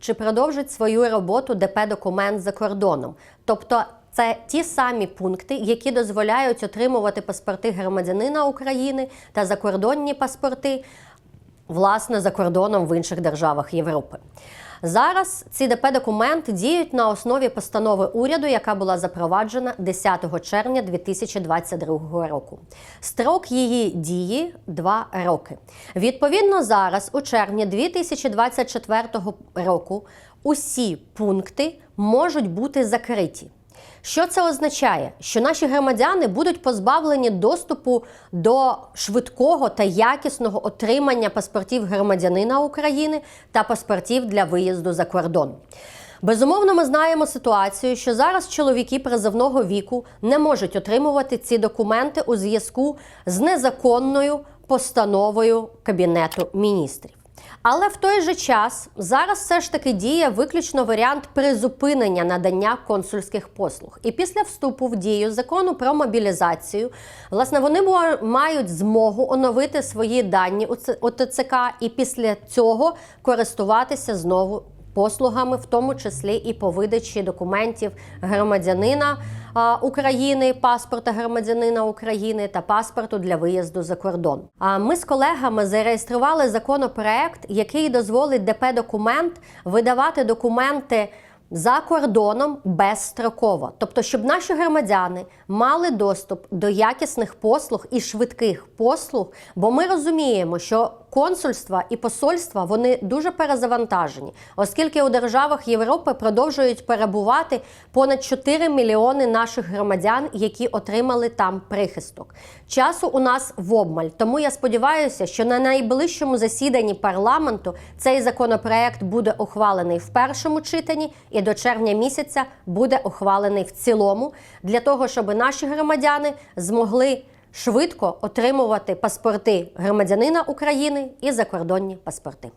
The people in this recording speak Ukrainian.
чи продовжить свою роботу ДП-документ за кордоном. Тобто це ті самі пункти, які дозволяють отримувати паспорти громадянина України та закордонні паспорти, власне, за кордоном в інших державах Європи. Зараз ці ДП-документи діють на основі постанови уряду, яка була запроваджена 10 червня 2022 року. Строк її дії два роки. Відповідно, зараз, у червні 2024 року, усі пункти можуть бути закриті. Що це означає? Що наші громадяни будуть позбавлені доступу до швидкого та якісного отримання паспортів громадянина України та паспортів для виїзду за кордон. Безумовно, ми знаємо ситуацію, що зараз чоловіки призовного віку не можуть отримувати ці документи у зв'язку з незаконною постановою Кабінету міністрів. Але в той же час зараз все ж таки діє виключно варіант призупинення надання консульських послуг. І після вступу в дію закону про мобілізацію, власне, вони мають змогу оновити свої дані у ТЦК і після цього користуватися знову послугами, в тому числі і по видачі документів громадянина України, паспорта громадянина України та паспорту для виїзду за кордон. А ми з колегами зареєстрували законопроект, який дозволить ДП документ видавати документи. За кордоном безстроково, тобто, щоб наші громадяни мали доступ до якісних послуг і швидких послуг, бо ми розуміємо, що консульства і посольства вони дуже перезавантажені, оскільки у державах Європи продовжують перебувати понад 4 мільйони наших громадян, які отримали там прихисток. Часу у нас в обмаль, тому я сподіваюся, що на найближчому засіданні парламенту цей законопроект буде ухвалений в першому читанні і до червня місяця буде ухвалений в цілому для того, щоб наші громадяни змогли швидко отримувати паспорти громадянина України і закордонні паспорти.